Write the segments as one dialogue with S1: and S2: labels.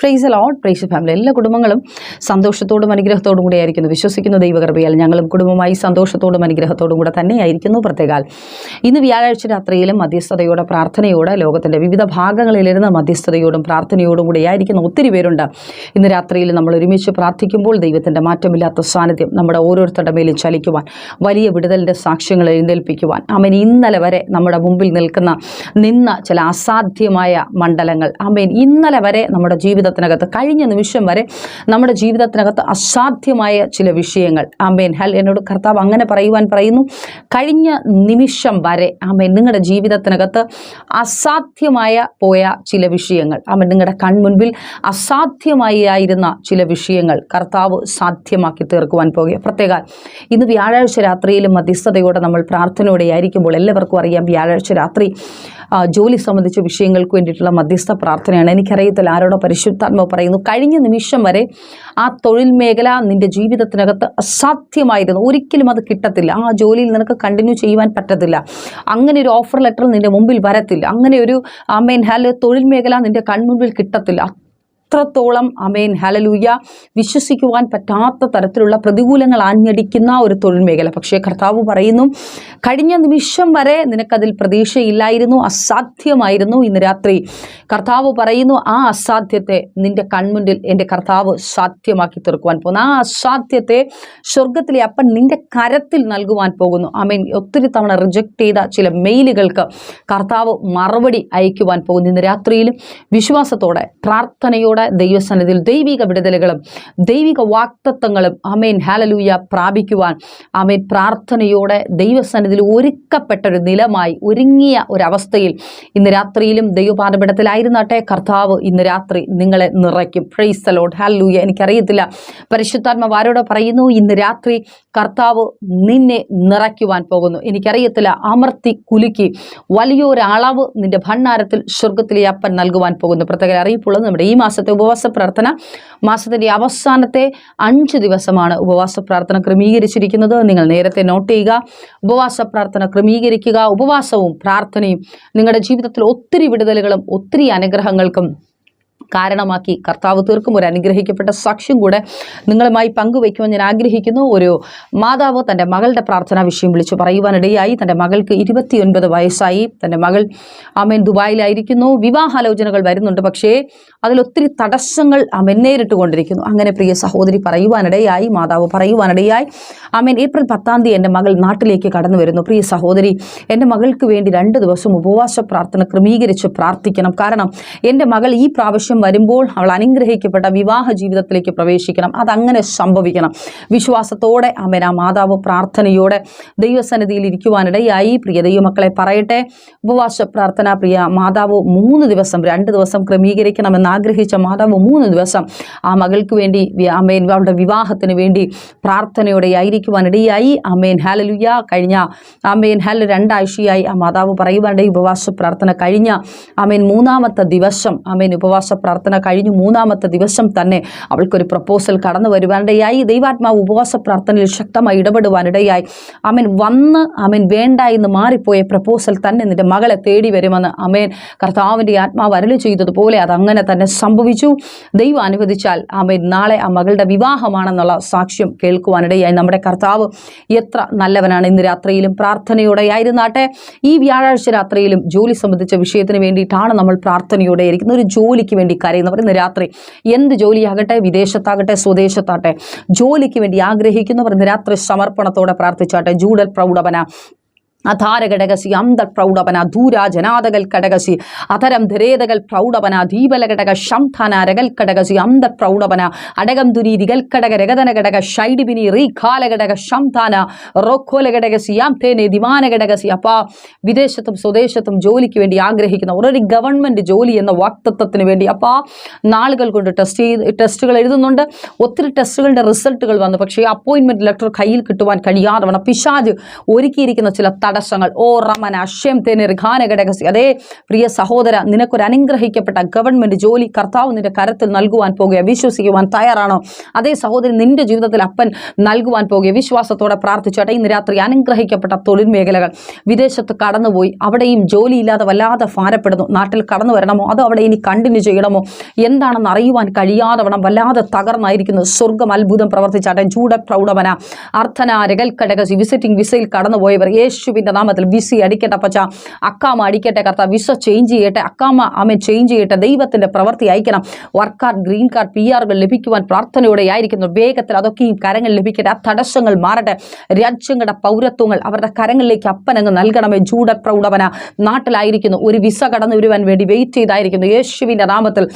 S1: Fries load price family എല്ലാ കുടുംബങ്ങളും സന്തോഷത്തോടും അനുഗ്രഹത്തോടും കൂടി ആയിരിക്കുന്നു. വിശ്വസിക്കുന്ന ദൈവകൃപയാൽ ഞങ്ങളും കുടുംബമായി സന്തോഷത്തോടും അനുഗ്രഹത്തോടും കൂടെ തന്നെയായിരിക്കുന്നു പ്രത്യേകാൽ. ഇന്ന് വ്യാഴാഴ്ച രാത്രിയിലും മധ്യസ്ഥതയോടെ പ്രാർത്ഥനയോടെ ലോകത്തിന്റെ വിവിധ ഭാഗങ്ങളിലിരുന്ന് മധ്യസ്ഥതയോടും പ്രാർത്ഥനയോടും കൂടി ആയിരിക്കുന്ന ഒത്തിരി പേരുണ്ട്. ഇന്ന് രാത്രിയിൽ നമ്മൾ ഒരുമിച്ച് പ്രാർത്ഥിക്കുമ്പോൾ ദൈവത്തിന്റെ മാറ്റമില്ലാത്ത സാന്നിധ്യം നമ്മുടെ ഓരോരുത്തരുടെ മേലും ചലിക്കുവാൻ വലിയ വിടുതലിന്റെ സാക്ഷ്യങ്ങൾ എഴുന്നേൽപ്പിക്കുവാൻ അമ്മൻ ഇന്നലെ വരെ നമ്മുടെ മുമ്പിൽ നിൽക്കുന്ന നിന്ന ചില അസാധ്യമായ മണ്ഡലങ്ങൾ ആമേൻ ഇന്നലെ വരെ നമ്മുടെ ജീവിതത്തിനകത്ത് കഴിഞ്ഞ നിമിഷം വരെ നമ്മുടെ ജീവിതത്തിനകത്ത് അസാധ്യമായ ചില വിഷയങ്ങൾ. ആമേൻ. ഹൽ എന്നോട് കർത്താവ് അങ്ങനെ പറയുവാൻ പറയുന്നു. കഴിഞ്ഞ നിമിഷം വരെ ആമേൻ നിങ്ങളുടെ ജീവിതത്തിനകത്ത് അസാധ്യമായ പോയ ചില വിഷയങ്ങൾ. ആമേൻ നിങ്ങളുടെ കൺമുൻപിൽ അസാധ്യമായി ആയിരുന്ന ചില വിഷയങ്ങൾ കർത്താവ് സാധ്യമാക്കി തീർക്കുവാൻ പോകുക. പ്രത്യേക ഇന്ന് വ്യാഴാഴ്ച രാത്രിയിലും മധ്യസ്ഥതയോടെ നമ്മൾ പ്രാർത്ഥനയോടെ ആയിരിക്കുമ്പോൾ എല്ലാവർക്കും അറിയാം വ്യാഴാഴ്ച രാത്രി ജോലി സംബന്ധിച്ച വിഷയങ്ങൾക്ക് വേണ്ടിയിട്ടുള്ള മധ്യസ്ഥ പ്രാർത്ഥനയാണ്. എനിക്കറിയത്തില്ല ആരോടോ പരിശുദ്ധാത്മാവ് പറയുന്നു കഴിഞ്ഞ നിമിഷം വരെ ആ തൊഴിൽ മേഖല നിന്റെ ജീവിതത്തിനകത്ത് അസാധ്യമായിരുന്നു. ഒരിക്കലും അത് കിട്ടത്തില്ല. ആ ജോലിയിൽ നിനക്ക് കണ്ടിന്യൂ ചെയ്യുവാൻ പറ്റത്തില്ല. അങ്ങനെ ഒരു ഓഫർ ലെറ്റർ നിന്റെ മുമ്പിൽ വരത്തില്ല. അങ്ങനെ ഒരു അമേൻ ഹാൽ തൊഴിൽ മേഖല നിന്റെ കൺമുമ്പിൽ കിട്ടത്തില്ല. അത്രത്തോളം അമേൻ ഹലലൂയ വിശ്വസിക്കുവാൻ പറ്റാത്ത തരത്തിലുള്ള പ്രതികൂലങ്ങൾ ആഞ്ഞടിക്കുന്ന ഒരു തൊഴിൽ മേഖല. പക്ഷേ കർത്താവ് പറയുന്നു കഴിഞ്ഞ നിമിഷം വരെ നിനക്കതിൽ പ്രതീക്ഷയില്ലായിരുന്നു അസാധ്യമായിരുന്നു ഇന്ന് രാത്രി. കർത്താവ് പറയുന്നു ആ അസാധ്യത്തെ നിന്റെ കൺമുന്നിൽ എന്റെ കർത്താവ് സാധ്യമാക്കി തീർക്കുവാൻ പോകുന്നു. ആ അസാധ്യത്തെ സ്വർഗത്തിലെ അപ്പൻ നിന്റെ കരത്തിൽ നൽകുവാൻ പോകുന്നു. അമേൻ ഒത്തിരി തവണ റിജക്റ്റ് ചെയ്ത ചില മെയിലുകൾക്ക് കർത്താവ് മറുപടി അയക്കുവാൻ പോകുന്നു. ഇന്ന് രാത്രിയിലും വിശ്വാസത്തോടെ പ്രാർത്ഥനയോടെ ദൈവസന്നിധിയിൽ ദൈവിക വിടുതലുകളും ദൈവിക വാക്തത്വങ്ങളും അമേൻ ഹാലലൂയ പ്രാപിക്കുവാൻ. അമേൻ പ്രാർത്ഥനയോടെ ദൈവസന്നിധിയിൽ ഒരുക്കപ്പെട്ട ഒരു നിലമായി ഒരുങ്ങിയ ഒരവസ്ഥയിൽ ഇന്ന് രാത്രിയിലും ദൈവപാദപീഠത്തിലായിരുന്നാട്ടെ കർത്താവ് ഇന്ന് രാത്രി നിങ്ങളെ നിറയ്ക്കും. പ്രൈസ് അലോഡ് ഹാലൂയ എനിക്കറിയത്തില്ല. പരിശുദ്ധാത്മാവ് പറയുന്നു ഇന്ന് രാത്രി കർത്താവ് നിന്നെ നിറയ്ക്കുവാൻ പോകുന്നു. എനിക്കറിയത്തില്ല. അമർത്തി കുലുക്കി വലിയൊരളവ് നിന്റെ ഭണ്ണാരത്തിൽ സ്വർഗത്തിലെ അപ്പൻ നൽകുവാൻ പോകുന്നു. പ്രത്യേക അറിയിപ്പുള്ളത് നമ്മുടെ ഈ മാസത്തെ ഉപവാസ പ്രാർത്ഥന. മാസത്തിന്റെ അവസാനത്തെ അഞ്ച് ദിവസമാണ് ഉപവാസ പ്രാർത്ഥന ക്രമീകരിച്ചിരിക്കുന്നത്. നിങ്ങൾ നേരത്തെ നോട്ട് ചെയ്യുക. ഉപവാസ പ്രാർത്ഥന ക്രമീകരിക്കുക. ഉപവാസവും പ്രാർത്ഥനയും നിങ്ങളുടെ ജീവിതത്തിൽ ഒത്തിരി വിടുതലുകളും ഒത്തിരി അനുഗ്രഹങ്ങൾക്കും കാരണമാക്കി കർത്താവ് തീർക്കും ഒരു അനുഗ്രഹിക്കപ്പെട്ട സാക്ഷ്യം കൂടെ നിങ്ങളുമായി പങ്കുവയ്ക്കുവാൻ ഞാൻ ആഗ്രഹിക്കുന്നു. ഒരു മാതാവ് തന്റെ മകളുടെ പ്രാർത്ഥനാ വിഷയം വിളിച്ചു പറയുവാനിടയായി. തന്റെ മകൾക്ക് ഇരുപത്തിയൊൻപത് വയസ്സായി. തന്റെ മകൾ അമേൻ ദുബായിലായിരിക്കുന്നു. വിവാഹാലോചനകൾ വരുന്നുണ്ട്. പക്ഷേ അതിലൊത്തിരി തടസ്സങ്ങൾ ആമേൻ നേരിട്ട് കൊണ്ടിരിക്കുന്നു. അങ്ങനെ പ്രിയ സഹോദരി പറയുവാനിടയായി. മാതാവ് പറയുവാനിടയായി. അമേൻ ഏപ്രിൽ പത്താം തീയതി എന്റെ മകൾ നാട്ടിലേക്ക് കടന്നു വരുന്നു. പ്രിയ സഹോദരി എന്റെ മകൾക്ക് വേണ്ടി രണ്ട് ദിവസം ഉപവാസ പ്രാർത്ഥന ക്രമീകരിച്ച് പ്രാർത്ഥിക്കണം. കാരണം എന്റെ മകൾ ഈ പ്രാവശ്യം വരുമ്പോൾ അവൾ അനുഗ്രഹിക്കപ്പെട്ട വിവാഹ ജീവിതത്തിലേക്ക് പ്രവേശിക്കണം. അതങ്ങനെ സംഭവിക്കണം. വിശ്വാസത്തോടെ അമ്മേന മാതാവ് പ്രാർത്ഥനയോടെ ദൈവസന്നിധിയിൽ ഇരിക്കുവാനിടയായി. പ്രിയ ദൈവമക്കളെ പറയട്ടെ. ഉപവാസ പ്രാർത്ഥന പ്രിയ മാതാവ് മൂന്ന് ദിവസം രണ്ട് ദിവസം ക്രമീകരിക്കണമെന്ന് ആഗ്രഹിച്ച മാതാവ് മൂന്ന് ദിവസം ആ മകൾക്ക് വേണ്ടി അമ്മേൻ അവളുടെ വിവാഹത്തിന് വേണ്ടി പ്രാർത്ഥനയോടെ ആയിരിക്കുവാനിടയായി അമ്മേൻ ഹാലലുയ്യ കഴിഞ്ഞ അമ്മേൻ ഹാല രണ്ടാഴ്ചയായി ആ മാതാവ് പറയുവാനിടയിൽ ഉപവാസ പ്രാർത്ഥന കഴിഞ്ഞ അമ്മേൻ മൂന്നാമത്തെ ദിവസം അമ്മേൻ ഉപവാസ പ്രാർത്ഥന കഴിഞ്ഞു. മൂന്നാമത്തെ ദിവസം തന്നെ അവൾക്കൊരു പ്രപ്പോസൽ കടന്നു വരുവാനിടയായി. ദൈവാത്മാവ് ഉപവാസ പ്രാർത്ഥനയിൽ ശക്തമായി ഇടപെടുവാനിടയായി. അമൻ വന്ന് അമൻ വേണ്ട എന്ന് മാറിപ്പോയ പ്രപ്പോസൽ തന്നെ നിന്റെ മകളെ തേടി വരുമെന്ന് അമേൻ കർത്താവിന്റെ ആത്മാവ് അരളി ചെയ്തതുപോലെ അതങ്ങനെ തന്നെ സംഭവിച്ചു. ദൈവം അനുവദിച്ചാൽ അമേൻ നാളെ ആ മകളുടെ വിവാഹമാണെന്നുള്ള സാക്ഷ്യം കേൾക്കുവാനിടയായി. നമ്മുടെ കർത്താവ് എത്ര നല്ലവനാണ്. ഇന്ന് രാത്രിയിലും പ്രാർത്ഥനയോടെ ആയിരുന്നാട്ടെ ഈ വ്യാഴാഴ്ച രാത്രിയിലും ജോലി സംബന്ധിച്ച വിഷയത്തിന് വേണ്ടിയിട്ടാണ് നമ്മൾ പ്രാർത്ഥനയോടെ ഇരിക്കുന്നത്. ഒരു ജോലിക്ക് വേണ്ടി കരയുന്നവർ പറയുന്നത് രാത്രി എന്ത് ജോലിയാകട്ടെ വിദേശത്താകട്ടെ സ്വദേശത്താകട്ടെ ജോലിക്ക് വേണ്ടി ആഗ്രഹിക്കുന്നവർ രാത്രി സമർപ്പണത്തോടെ പ്രാർത്ഥിച്ചാട്ടെ. ജൂഡൽ പ്രൗഢവന അധാരഘടകസി അന്തപ്രൗഢപന ധൂരാ ജനാതകൽ കടകസി അധരം ധരേതകൾ പ്രൗഢവന ദീപലഘടക ശംധാനാരകൽ കടകസി അന്തപ്രൗഢപന അടകം ദുരീതികൾ കടക രഗതന ഘടക ഷൈഡിബിനി റീഖാലഘടക ശംധാന റോഖോലഘടകസി യാം തേനെ ദിമാനഘടകസി അപ്പാ വിദേശത്തും സ്വദേശത്തും ജോലിക്ക് വേണ്ടി ആഗ്രഹിക്കുന്ന ഒരു ഗവൺമെന്റ് ജോലി എന്ന വാക്തത്വത്തിന് വേണ്ടി അപ്പാ നാളുകൾ കൊണ്ട് ടെസ്റ്റ് ചെയ്ത് ടെസ്റ്റുകൾ എഴുതുന്നുണ്ട്. ഒത്തിരി ടെസ്റ്റുകളുടെ റിസൾട്ടുകൾ വന്നു. പക്ഷേ അപ്പോയിൻമെന്റ് ലെറ്റർ കയ്യിൽ കിട്ടുവാൻ കഴിയാതെ വണ്ണം പിശാജ് ഒരുക്കിയിരിക്കുന്ന ചില തടസ്സങ്ങൾ. ഓ റമന അശ്യം തേനർ ഘാനഘടകസി അതേ പ്രിയ സഹോദര നിനക്കൊരു അനുഗ്രഹിക്കപ്പെട്ട ഗവൺമെന്റ് ജോലി കർത്താവ് നിന്റെ കരത്തിൽ നൽകുവാൻ പോകുക വിശ്വസിക്കുവാൻ തയ്യാറാണോ? അതേ സഹോദരൻ നിന്റെ ജീവിതത്തിൽ അപ്പൻ നൽകുവാൻ പോകുക വിശ്വാസത്തോടെ പ്രാർത്ഥിച്ചോട്ടെ ഇന്ന് രാത്രി അനുഗ്രഹിക്കപ്പെട്ട തൊഴിൽ മേഖലകൾ. വിദേശത്ത് കടന്നുപോയി അവിടെയും ജോലിയില്ലാതെ വല്ലാതെ ഭാരപ്പെടുന്നു. നാട്ടിൽ കടന്നു വരണമോ? അതോ അവിടെ ഇനി കണ്ടിന്യൂ ചെയ്യണമോ? എന്താണെന്ന് അറിയുവാൻ കഴിയാതെ വേണം വല്ലാതെ തകർന്നായിരിക്കുന്നു. സ്വർഗം അത്ഭുതം പ്രവർത്തിച്ചാട്ടെ ചൂട പ്രൗഢമന അർത്ഥന രകൽക്കടകസി വിസിറ്റിംഗ് വിസയിൽ കടന്നുപോയവർ. യേശുവിന്റെ നാമത്തിൽ വിസി അടിക്കട്ടെ പച്ച അക്കാമ അടിക്കട്ടെ കർത്ത. വിസ ചേഞ്ച് ചെയ്യട്ടെ. അക്കാമ അമ്മ ചേഞ്ച് ചെയ്യട്ടെ. ദൈവത്തിന്റെ പ്രവൃത്തി അയക്കണം work card green card P ആറുകൾ ലഭിക്കുവാൻ പ്രാർത്ഥനയോടെ ആയിരിക്കുന്നു. വേഗത്തിൽ അതൊക്കെയും കരങ്ങൾ ലഭിക്കട്ടെ. ആ തടസ്സങ്ങൾ മാറട്ടെ. രാജ്യങ്ങളുടെ പൗരത്വങ്ങൾ അവരുടെ കരങ്ങളിലേക്ക് അപ്പനങ്ങ് നൽകണമേ. ജൂഡ പ്രൗഢവന നാട്ടിലായിരിക്കുന്നു. ഒരു വിസ കടന്നു വരുവാൻ വേണ്ടി വെയിറ്റ് ചെയ്തായിരിക്കുന്നു. യേശുവിന്റെ നാമത്തിൽ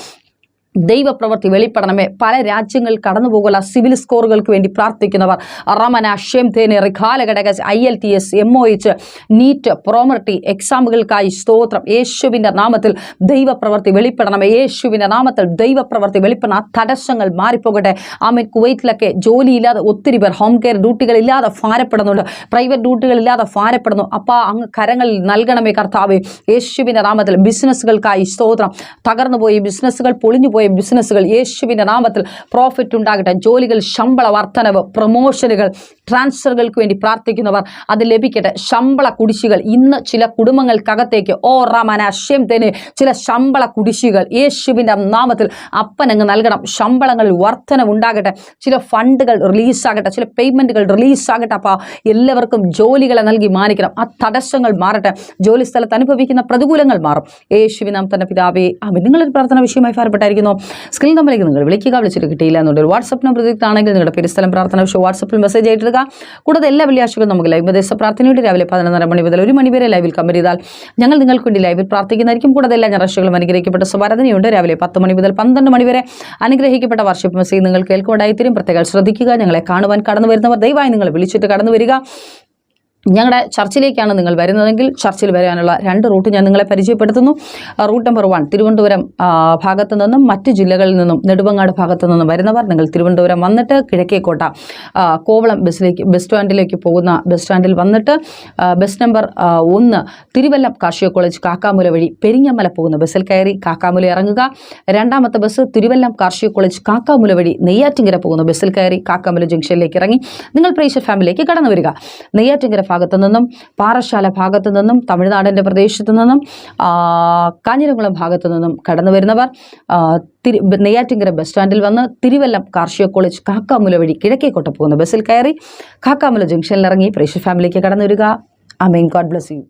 S1: ദൈവപ്രവൃത്തി വെളിപ്പെടണമേ. പല രാജ്യങ്ങൾ കടന്നു പോകുന്ന സിവിൽ സ്കോറുകൾക്ക് വേണ്ടി പ്രാർത്ഥിക്കുന്നവർ. റമന ഷെം റിഖാലഘടക റിഖാല ഘടക I L T S M O H NEET പ്രോമർട്ടി എക്സാമുകൾക്കായി സ്തോത്രം. യേശുവിന്റെ നാമത്തിൽ ദൈവപ്രവൃത്തി വെളിപ്പെടണമേ. യേശുവിന്റെ നാമത്തിൽ ദൈവപ്രവൃത്തി വെളിപ്പെടണം. ആ തടസ്സങ്ങൾ മാറിപ്പോകട്ടെ. ആമൻ. കുവൈറ്റിലൊക്കെ ജോലിയില്ലാതെ ഒത്തിരി പേർ ഹോം കെയർ ഡ്യൂട്ടികളില്ലാതെ ഭാരപ്പെടുന്നുണ്ട്. പ്രൈവറ്റ് ഡ്യൂട്ടികളില്ലാതെ ഭാരപ്പെടുന്നു. അപ്പോൾ അങ്ങ് കരങ്ങളിൽ നൽകണമേ കർത്താവേ. യേശുവിന്റെ നാമത്തിൽ ബിസിനസ്സുകൾക്കായി സ്തോത്രം. തകർന്നു പോയി ബിസിനസ്സുകൾ പൊളിഞ്ഞു പോയ ബിസിനസ്സുകൾ യേശുവിന്റെ നാമത്തിൽ പ്രോഫിറ്റ് ഉണ്ടാകട്ടെ ജോലികൾ ശമ്പള വർധനവ് പ്രൊമോഷനുകൾ ട്രാൻസ്ഫറുകൾക്ക് വേണ്ടി പ്രാർത്ഥിക്കുന്നവർ അത് ലഭിക്കട്ടെ. ശമ്പള കുടിശ്ശികൾ. ഇന്ന് ചില കുടുംബങ്ങൾക്കകത്തേക്ക് ഓ റമന അഷ്യം തന്നെ ചില ശമ്പള കുടിശ്ശികൾ. യേശുവിന്റെ നാമത്തിൽ അപ്പനങ്ങ് നൽകണം. ശമ്പളങ്ങളിൽ വർധന ഉണ്ടാകട്ടെ. ചില ഫണ്ടുകൾ റിലീസാകട്ടെ. ചില പേയ്മെന്റുകൾ റിലീസാകട്ടെ അപ്പോൾ എല്ലാവർക്കും ജോലികളെ നൽകി മാനിക്കണം. ആ തടസ്സങ്ങൾ മാറട്ടെ. ജോലി സ്ഥലത്ത് അനുഭവിക്കുന്ന പ്രതികൂലങ്ങൾ മാറും. യേശുവിൻ നാം തന്നെ പിതാവേ അവൻ നിങ്ങളൊരു പ്രാർത്ഥന വിഷയമായി ഭാരപ്പെട്ടായിരിക്കുന്നു സ്ക്രീൻ നമ്പറിലേക്ക് നിങ്ങൾ വിളിക്കുക. വിളിച്ചിട്ട് കിട്ടിയില്ല എന്നുണ്ടെങ്കിൽ വാട്സപ്പ് നമ്പർ ആണെങ്കിൽ നിങ്ങളുടെ പേര് സ്ഥലം പ്രാർത്ഥന വിഷയം വാട്സപ്പിൽ മെസ്സേജ് ആയിട്ടിടുക കൂടാതെ എല്ലാ വെള്ളിയാഴ്ചകളും നമുക്ക് ലൈവ് ഉപദേശ പ്രാർത്ഥനയുടെ രാവിലെ പതിനൊന്നര മണി മുതൽ ഒരു മണി വരെ ലൈവിൽ കമ്പനി ചെയ്താൽ ഞങ്ങൾ നിങ്ങൾക്ക് വേണ്ടി ലൈവിൽ പ്രാർത്ഥിക്കുന്നതായിരിക്കും. കൂടാതെ എല്ലാ ഞായറാഴ്ചകളും അനുഗ്രഹിക്കപ്പെട്ട സ്വരതനയുണ്ട് രാവിലെ പത്ത് മണി മുതൽ പന്ത്രണ്ട് മണി വരെ അനുഗ്രഹിക്കപ്പെട്ട വർഷിപ്പ് മെസ്സേജ് നിങ്ങൾ കേൾക്കുവാണ്ടായിത്തീരും പ്രത്യേകം ശ്രദ്ധിക്കുക. ഞങ്ങളെ കാണുവാൻ കടന്നു വരുന്നവർ ദയവായി നിങ്ങൾ വിളിച്ചിട്ട് കടന്നു വരിക ഞങ്ങളുടെ ചർച്ചിലേക്കാണ് നിങ്ങൾ വരുന്നതെങ്കിൽ ചർച്ചിൽ വരാനുള്ള രണ്ട് റൂട്ട് ഞാൻ നിങ്ങളെ പരിചയപ്പെടുത്തുന്നു. റൂട്ട് നമ്പർ വൺ തിരുവനന്തപുരം ഭാഗത്തു നിന്നും മറ്റ് ജില്ലകളിൽ നിന്നും നെടുമങ്ങാട് ഭാഗത്തു നിന്നും വരുന്നവർ നിങ്ങൾ തിരുവനന്തപുരം വന്നിട്ട് കിഴക്കേക്കോട്ട കോവളം ബസ്സിലേക്ക് ബസ് സ്റ്റാൻഡിലേക്ക് പോകുന്ന ബസ് സ്റ്റാൻഡിൽ വന്നിട്ട് ബസ് നമ്പർ ഒന്ന് തിരുവല്ലം കാർഷിക കോളേജ് കാക്കാമുല വഴി പെരിങ്ങമല പോകുന്ന ബസ്സിൽ കയറി കാക്കാമുല ഇറങ്ങുക. രണ്ടാമത്തെ ബസ് തിരുവല്ലം കാർഷിക കോളേജ് കാക്കാമുല വഴി നെയ്യാറ്റിങ്കര പോകുന്ന ബസ്സിൽ കയറി കാക്കാമുല ജംഗ്ഷനിലേക്ക് ഇറങ്ങി നിങ്ങൾ പ്രേക്ഷ ഫാമിലിയിലേക്ക് കടന്നു വരിക. നെയ്യാറ്റിങ്കര ഭാഗത്തു നിന്നും പാറശാല ഭാഗത്തു നിന്നും തമിഴ്നാടിന്റെ പ്രദേശത്തു നിന്നും കാഞ്ഞിരംകുളം ഭാഗത്തു നിന്നും കടന്നു വരുന്നവർ തിരി നെയ്യാറ്റിങ്കര ബസ് സ്റ്റാൻഡിൽ വന്ന് തിരുവല്ലം കാർഷിക കോളേജ് കാക്കാമുല വഴി കിഴക്കേക്കോട്ട പോകുന്ന ബസ്സിൽ കയറി കാക്കാമുല ജംഗ്ഷനിൽ ഇറങ്ങി പ്രേക്ഷർ ഫാമിലിക്ക് കടന്നു വരിക amen God bless you.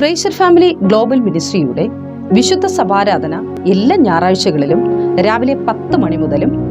S1: Praiser family global മിനിസ്ട്രിയുടെ വിശുദ്ധ സഭാരാധന എല്ലാ ഞായറാഴ്ചകളിലും രാവിലെ പത്ത് മണി മുതലും